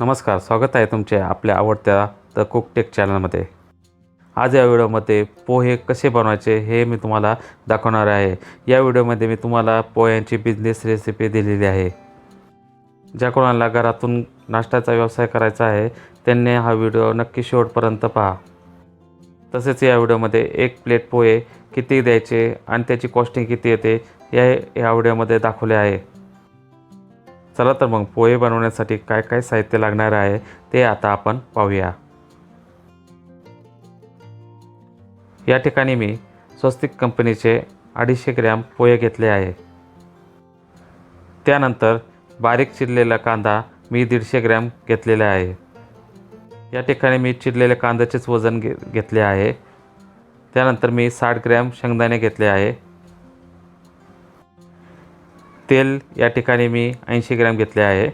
नमस्कार स्वागत आहे तुमचे आपल्या आवडत्या द कुकटेक चॅनलमध्ये. आज या व्हिडिओमध्ये पोहे कसे बनवायचे हे मी तुम्हाला दाखवणार आहे. या व्हिडिओमध्ये मी तुम्हाला पोह्यांची बिझनेस रेसिपी दिलेली आहे. ज्या कोणाला घरातून नाश्त्याचा व्यवसाय करायचा आहे त्यांनी हा व्हिडिओ नक्की शेवटपर्यंत पहा. तसेच या व्हिडिओमध्ये एक प्लेट पोहे किती द्यायचे आणि त्याची कॉस्टिंग किती येते या या व्हिडिओमध्ये दाखवले आहे. चला तर मग पोहे बनवण्यासाठी काय काय साहित्य लागणार आहे ते आता आपण पाहूया. या ठिकाणी मी स्वस्तिक कंपनीचे अडीचशे ग्रॅम पोहे घेतले आहे. त्यानंतर बारीक चिरलेला कांदा मी दीडशे ग्रॅम घेतलेला आहे. या ठिकाणी मी चिरलेल्या कांद्याचेच वजन घे घेतले आहे. त्यानंतर मी साठ ग्रॅम शेंगदाणे घेतले आहे. तेल या ठिकाणी मी ऐंशी ग्रॅम घेतले आहे.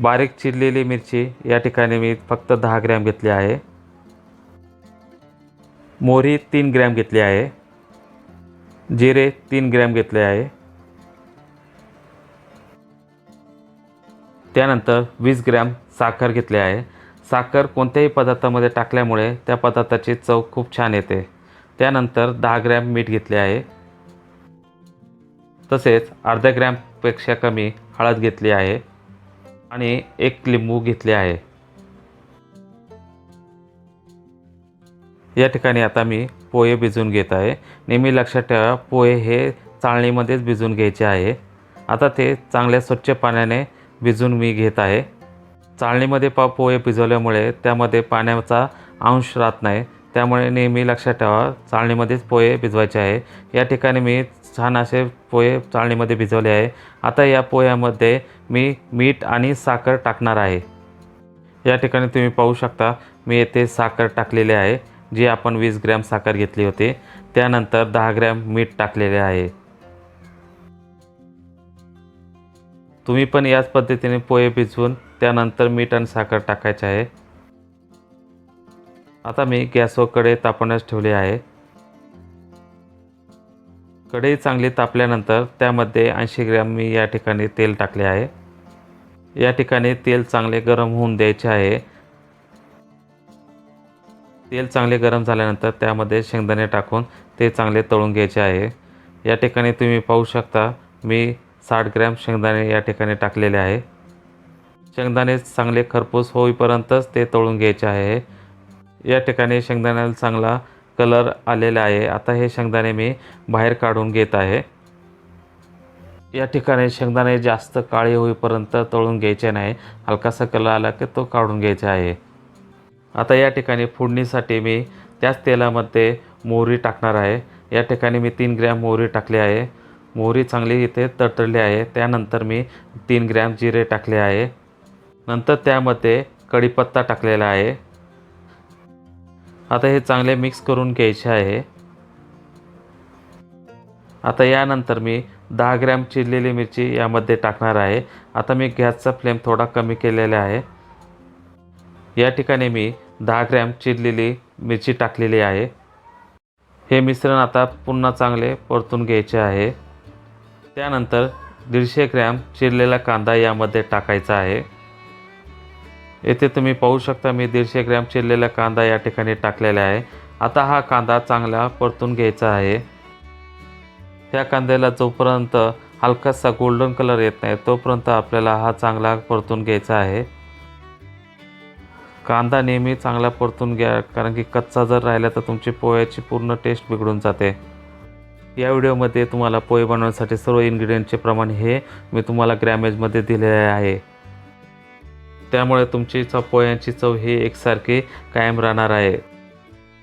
बारीक चिरलेली मिरची या ठिकाणी मी फक्त दहा ग्रॅम घेतली आहे. मोहरी तीन ग्रॅम घेतली आहे. जिरे तीन ग्रॅम घेतले आहे. त्यानंतर वीस ग्रॅम साखर घेतली आहे. साखर कोणत्याही पदार्थामध्ये टाकल्यामुळे त्या पदार्थाची चव खूप छान येते. त्यानंतर दहा ग्रॅम मीठ घेतले आहे. तसेच अर्धा ग्रॅमपेक्षा कमी हळद घेतली आहे आणि एक लिंबू घेतले आहे. या ठिकाणी आता मी पोहे भिजवून घेत आहे. नेहमी लक्षात ठेवा पोहे हे चाळणीमध्येच भिजवून घ्यायचे आहे. आता ते चांगल्या स्वच्छ पाण्याने भिजवून मी घेत आहे. चाळणीमध्ये पा पोहे भिजवल्यामुळे त्यामध्ये पाण्याचा अंश राहत नाही. त्यामुळे नेहमी लक्षात ठेवा चाळणीमध्येच पोहे भिजवायचे आहे. या ठिकाणी मी छान असे पोहे चाळणीमध्ये भिजवले आहे. आता या पोह्यामध्ये मी मीठ आणि साखर टाकणार आहे. या ठिकाणी तुम्ही पाहू शकता मी येथे साखर टाकलेली आहे जी आपण वीस ग्रॅम साखर घेतली होती. त्यानंतर दहा ग्रॅम मीठ टाकलेले आहे. तुम्ही पण याच पद्धतीने पोहे भिजवून त्यानंतर मीठ आणि साखर टाकायचे आहे. आता मी गॅसवर कढई तापवण्यास ठेवली आहे. कढई चांगली तापल्यानंतर त्यामध्ये ऐंशी ग्रॅम मी या ठिकाणी तेल टाकले आहे. या ठिकाणी तेल चांगले गरम होऊन द्यायचे आहे. तेल चांगले गरम झाल्यानंतर त्यामध्ये शेंगदाणे टाकून ते चांगले तळून घ्यायचे आहे. या ठिकाणी तुम्ही पाहू शकता मी साठ ग्रॅम शेंगदाणे या ठिकाणी टाकलेले आहे. शेंगदाणे चांगले खरपूस होईपर्यंतच ते तळून घ्यायचे आहे. या ठिकाणी शेंगदाण्याला चांगला कलर आलेला आहे. आता हे शेंगदाणे मी बाहेर काढून घेत आहे. या ठिकाणी शेंगदाणे जास्त काळे होईपर्यंत तळून घ्यायचे नाही. हलकासा कलर आला की तो काढून घ्यायचा आहे. आता या ठिकाणी फोडणीसाठी मी त्याच तेलामध्ये मोहरी टाकणार आहे. या ठिकाणी मी तीन ग्रॅम मोहरी टाकली आहे. मोहरी चांगली इथे तडतडली आहे. त्यानंतर मी तीन ग्रॅम जिरे टाकले आहे. नंतर त्यामध्ये कढीपत्ता टाकलेला आहे. आता हे चांगले मिक्स करून घ्यायचे आहे. आता यानंतर मी दहा ग्रॅम चिरलेली मिरची यामध्ये टाकणार आहे. आता मी गॅसचा फ्लेम थोडा कमी केलेला आहे. या ठिकाणी मी दहा ग्रॅम चिरलेली मिरची टाकलेली आहे. हे मिश्रण आता पुन्हा चांगले परतून घ्यायचे आहे. त्यानंतर दीडशे ग्रॅम चिरलेला कांदा यामध्ये टाकायचा आहे. येथे तुम्ही पाहू शकता मी दीडशे ग्रॅम चिरलेला कांदा या ठिकाणी टाकलेला आहे. आता हा कांदा चांगला परतून घ्यायचा आहे. ह्या कांद्याला जोपर्यंत हलकासा गोल्डन कलर येत नाही तोपर्यंत आपल्याला हा चांगला परतून घ्यायचा आहे. कांदा नेहमी चांगला परतून घ्या कारण की कच्चा जर राहिला तर तुमची पोह्याची पूर्ण टेस्ट बिघडून जाते. या व्हिडिओमध्ये तुम्हाला पोहे बनवण्यासाठी सर्व इन्ग्रेडियंटचे प्रमाण हे मी तुम्हाला ग्रॅमेजमध्ये दिलेले आहे. त्यामुळे तुमची चव पोह्यांची चव ही एकसारखी कायम राहणार आहे.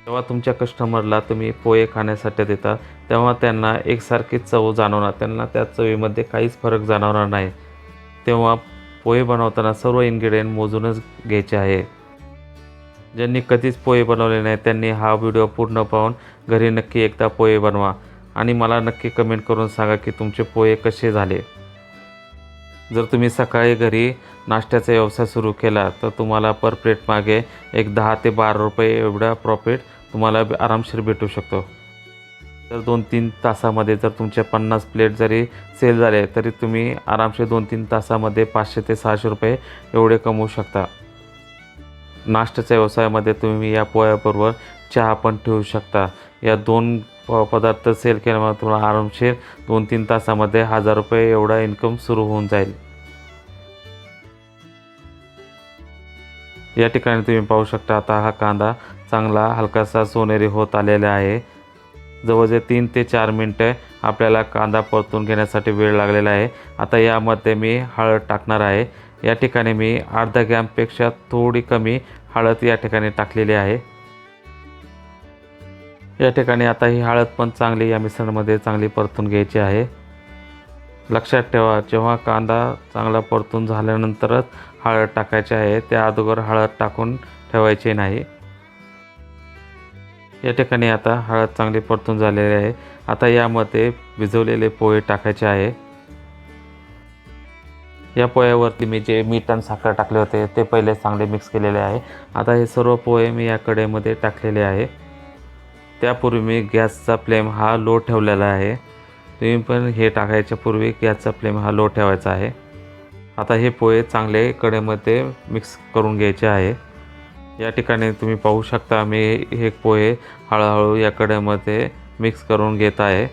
जेव्हा तुमच्या कस्टमरला तुम्ही पोहे खाण्यासाठी देता तेव्हा त्यांना एकसारखी चव जाणवणार त्यांना त्या चवीमध्ये काहीच फरक जाणवणार नाही. तेव्हा पोहे बनवताना सर्व इन्ग्रेडियंट मोजूनच घ्यायचे आहे. ज्यांनी कधीच पोहे बनवले नाही त्यांनी हा व्हिडिओ पूर्ण पाहून घरी नक्की एकदा पोहे बनवा. आणि मला नक्की कमेंट करून सांगा की तुमचे पोहे कसे झाले. जर तुम्ही सकाळी घरी नाश्त्याचा व्यवसाय सुरू केला तर तुम्हाला पर प्लेट मागे एक दहा ते बारा रुपये एवढा प्रॉफिट तुम्हाला आरामशीर भेटू शकतो. तर दोन तीन तासामध्ये जर तुमचे पन्नास प्लेट जरी सेल झाले तरी तुम्ही आरामशीर दोन तीन तासामध्ये पाचशे ते सहाशे रुपये एवढे कमवू शकता. नाश्त्याच्या व्यवसायामध्ये तुम्ही या पोह्याबरोबर चहा पण ठेवू शकता. या दोन प पदार्थ सेल केल्यामुळे तुम्हाला आरामशीर दोन तीन तासामध्ये हजार रुपये एवढा इन्कम सुरू होऊन जाईल. या ठिकाणी तुम्ही पाहू शकता आता हा कांदा चांगला हलकासा सोनेरी होत आलेला आहे. जवळजवळ तीन ते चार मिनटं आपल्याला कांदा परतून घेण्यासाठी वेळ लागलेला आहे. आता यामध्ये मी हळद टाकणार आहे. या ठिकाणी मी अर्धा ग्रॅमपेक्षा थोडी कमी हळद या ठिकाणी टाकलेली आहे. या ठिकाणी आता ही हळद पण चांगली या मिश्रणामध्ये चांगली परतून घ्यायची आहे. लक्षात ठेवा जेव्हा कांदा चांगला परतून झाल्यानंतरच हळद टाकायची आहे त्या अगोदर हळद टाकून ठेवायची नाही. या ठिकाणी आता हळद चांगली परतून झालेली आहे. आता यामध्ये भिजवलेले पोहे टाकायचे आहे. या पोह्यावरती मी जे मीठ आणि साखर टाकले होते ते पहिले चांगले मिक्स केलेले आहे. आता हे सर्व पोहे मी या कडेमध्ये टाकलेले आहे. त्यापूर्वी मी गॅसचा फ्लेम हा लो ठेवलेला आहे. तुम्ही पण हे टाकायच्या पूर्वी गॅसचा फ्लेम हा लो ठेवायचा आहे. आता हे पोहे चांगले कडेमध्ये मिक्स करून घ्यायचे आहे. या ठिकाणी तुम्ही पाहू शकता मी हे पोहे हळूहळू या कडेमध्ये मिक्स करून घेत आहे.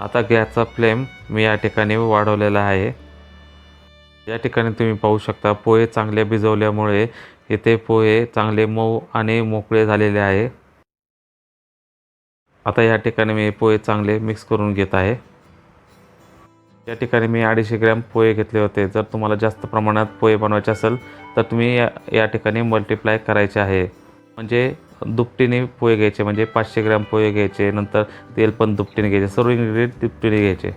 आता गॅसचा फ्लेम मी या ठिकाणी वाढवलेला आहे. या ठिकाणी तुम्ही पाहू शकता पोहे चांगले भिजवल्यामुळे इथे पोहे चांगले मऊ आणि मोकळे झालेले आहे. आता या ठिकाणी मी पोहे चांगले मिक्स करून घेत आहे. या ठिकाणी मी अडीचशे ग्रॅम पोहे घेतले होते. जर तुम्हाला जास्त प्रमाणात पोहे बनवायचे असेल तर तुम्ही या या ठिकाणी मल्टिप्लाय करायचे आहे. म्हणजे दुपटीने पोहे घ्यायचे म्हणजे पाचशे ग्रॅम पोहे घ्यायचे नंतर तेल पण दुपटीने घ्यायचे सर्व इंग्रेडियंट दुपटीने घ्यायचे.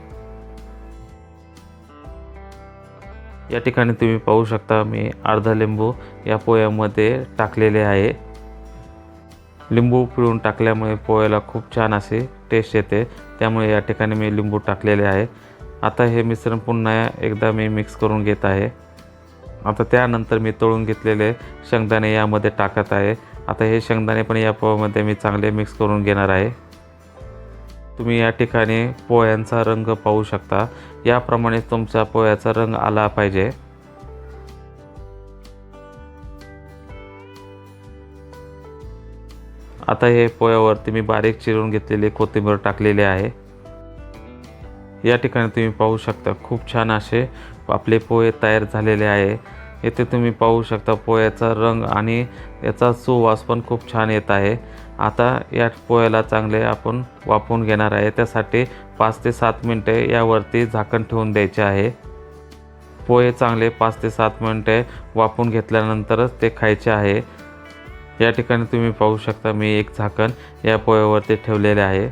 या ठिकाणी तुम्ही पाहू शकता मी अर्धा लिंबू या पोह्यामध्ये टाकलेले आहे. लिंबू पिळून टाकल्यामुळे पोह्याला खूप छान असे टेस्ट येते. त्यामुळे या ठिकाणी मी लिंबू टाकलेले आहे. आता हे मिश्रण पुन्हा एकदा मी मिक्स करून घेत आहे. आता त्यानंतर मी तळून घेतलेले शेंगदाणे यामध्ये टाकत आहे. आता हे शेंगदाणे पण या पोह्यामध्ये मी चांगले मिक्स करून घेणार आहे. तुम्ही या ठिकाणी पोह्यांचा रंग पाहू शकता. याप्रमाणे तुमचा पोह्याचा रंग आला पाहिजे. आता हे पोह्यावरती मी बारीक चिरून घेतलेली कोथिंबीर टाकलेली आहे. या ठिकाणी तुम्ही पाहू शकता खूप छान असे आपले पोहे तयार झालेले आहे. येथे तुम्ही पाहू शकता पोह्याचा रंग आणि याचा सुवास पण खूप छान येत आहे. आता या पोह्याला चांगले आपण वापरून घेणार आहे. त्यासाठी पाच ते सात मिनटे यावरती झाकण ठेवून द्यायचे आहे. पोहे चांगले पाच ते सात मिनटे वाफवून घेतल्यानंतरच ते खायचे आहे. या ठिकाणी तुम्ही पाहू शकता मी एक झाकण या पोह्यावरती ठेवलेले आहे.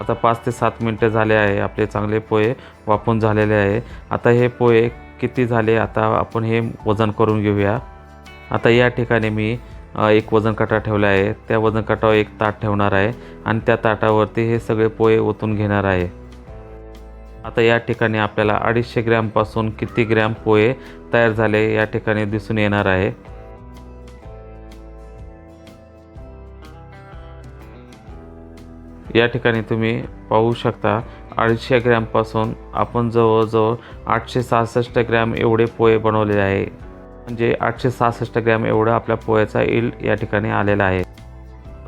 आता पाच ते सात मिनटं झाले आहे आपले चांगले पोहे वाफून झालेले आहे. आता हे पोहे किती झाले आता आपण हे वजन करून घेऊया. आता या ठिकाणी मी एक वजन काटा ठेवला आहे. त्या वजन काटावर एक ताट ठेवणार आहे आणि त्या ताटावरती हे सगळे पोहे ओतून घेणार आहे. आता या ठिकाणी आपल्याला अडीचशे ग्रॅमपासून किती ग्रॅम पोहे तयार झाले या ठिकाणी दिसून येणार आहे. या ठिकाणी तुम्ही पाहू शकता अडीचशे ग्रॅमपासून आपण जवळजवळ आठशे सहासष्ट ग्रॅम एवढे पोहे बनवलेले आहे. म्हणजे आठशे सहासष्ट ग्रॅम एवढं आपल्या पोह्याचा इल या ठिकाणी आलेला आहे.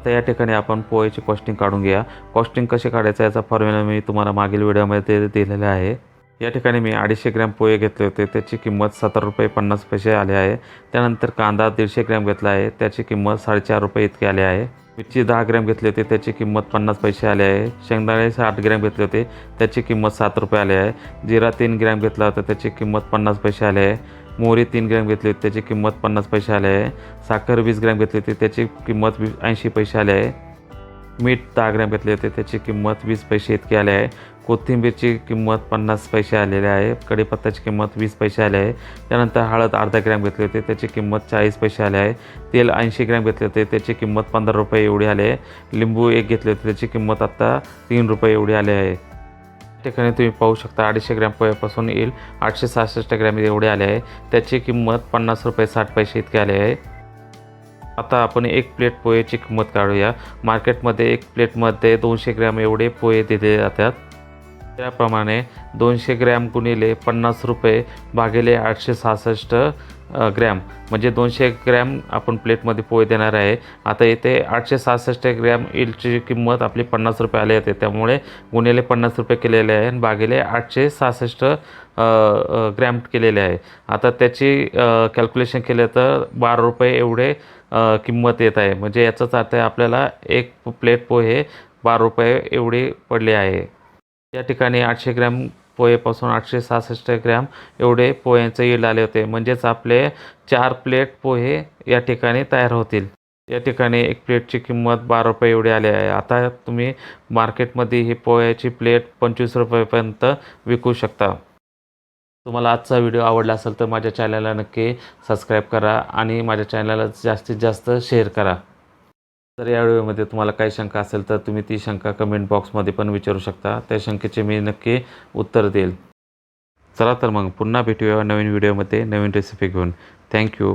आता या ठिकाणी आपण पोहेची कॉस्टिंग काढून घ्या कॉस्टिंग कसे काढायचं याचा फॉर्म्युला मी तुम्हाला मागील व्हिडिओमध्ये दिलेला आहे. या ठिकाणी मी अडीचशे ग्रॅम पोहे घेतले होते. त्याची किंमत सतरा रुपये पन्नास पैसे आले आहे. त्यानंतर कांदा दीडशे ग्रॅम घेतला आहे. त्याची किंमत साडेचार रुपये इतकी आली आहे. मिरची दहा ग्रॅम घेतली होती. त्याची किंमत पन्नास पैसे आले आहे. शेंगदाणे साठ ग्रॅम घेतले होते. त्याची किंमत सात रुपये आली आहे. जिरा तीन ग्रॅम घेतला होता. त्याची किंमत पन्नास पैसे आले आहे. मोहरी तीन ग्रॅम घेतली होती त्याची किंमत पन्नास पैसे आले आहे. साखर वीस ग्रॅम घेतली होती त्याची किंमत वी ऐंशी पैसे आले आहे. मीठ दहा ग्रॅम घेतले होते त्याची किंमत वीस पैसे इतकी आली आहे. कोथिंबीरची किंमत पन्नास पैसे आलेली आहे. कढीपत्त्याची किंमत वीस पैसे आले आहे. त्यानंतर हळद अर्धा ग्रॅम घेतली होती त्याची किंमत चाळीस पैसे आले आहे. तेल ऐंशी ग्रॅम घेतले होते त्याची किंमत पंधरा रुपये एवढी आली आहे. लिंबू एक घेतले होते त्याची किंमत आत्ता तीन रुपये एवढी आली आहे. ठिकाणी तुम्ही पाहू शकता अडीचशे ग्रॅम पोह्यापासून येईल. आठशे सहासष्ट ग्रॅम एवढे आले आहे. त्याची किंमत पन्नास रुपये साठ पैसे इतके आले आहे. आता आपण एक प्लेट पोहेची किंमत काढूया. मार्केटमध्ये एक प्लेटमध्ये दोनशे ग्रॅम एवढे पोहे दिले जातात. त्याप्रमाणे दोनशे ग्रॅम गुणिले पन्नास रुपये भागिले आठशे सहासष्ट ग्रॅम. म्हणजे दोनशे ग्रॅम आपण प्लेटमध्ये पोहे देणार आहे. आता इथे आठशे सहासष्ट ग्रॅम इलची किंमत आपली पन्नास रुपये आली होते त्यामुळे गुणिले पन्नास रुपये केलेले आहे आणि बागेले आठशे सहासष्ट ग्रॅम केलेले आहे. आता त्याची कॅल्क्युलेशन केलं तर बारा रुपये एवढे किंमत येत आहे. म्हणजे याचाच अर्थ आहे आपल्याला एक प्लेट पोहे बारा रुपये एवढे पडले आहे. या ठिकाणी आठशे ग्रॅम पोहेपासून आठशे सहासष्ट ग्रॅम एवढे पोह्यांचे yield आले होते. म्हणजेच आपले चार प्लेट पोहे या ठिकाणी तयार होतील. या ठिकाणी एक प्लेटची किंमत बारा रुपये एवढी आली आहे. आता तुम्ही मार्केटमध्ये ही पोह्याची प्लेट पंचवीस रुपयेपर्यंत विकू शकता. तुम्हाला आजचा व्हिडिओ आवडला असेल तर माझ्या चॅनलला नक्की सबस्क्राईब करा आणि माझ्या चॅनलला जास्तीत जास्त शेअर करा. जर या व्हिडिओमध्ये तुम्हाला काही शंका असेल तर तुम्ही ती शंका कमेंट बॉक्समध्ये पण विचारू शकता. त्या शंकेचे मी नक्की उत्तर देईल. चला तर मग पुन्हा भेटूया नवीन व्हिडिओमध्ये. नवीन रेसिपी घेऊन. थँक्यू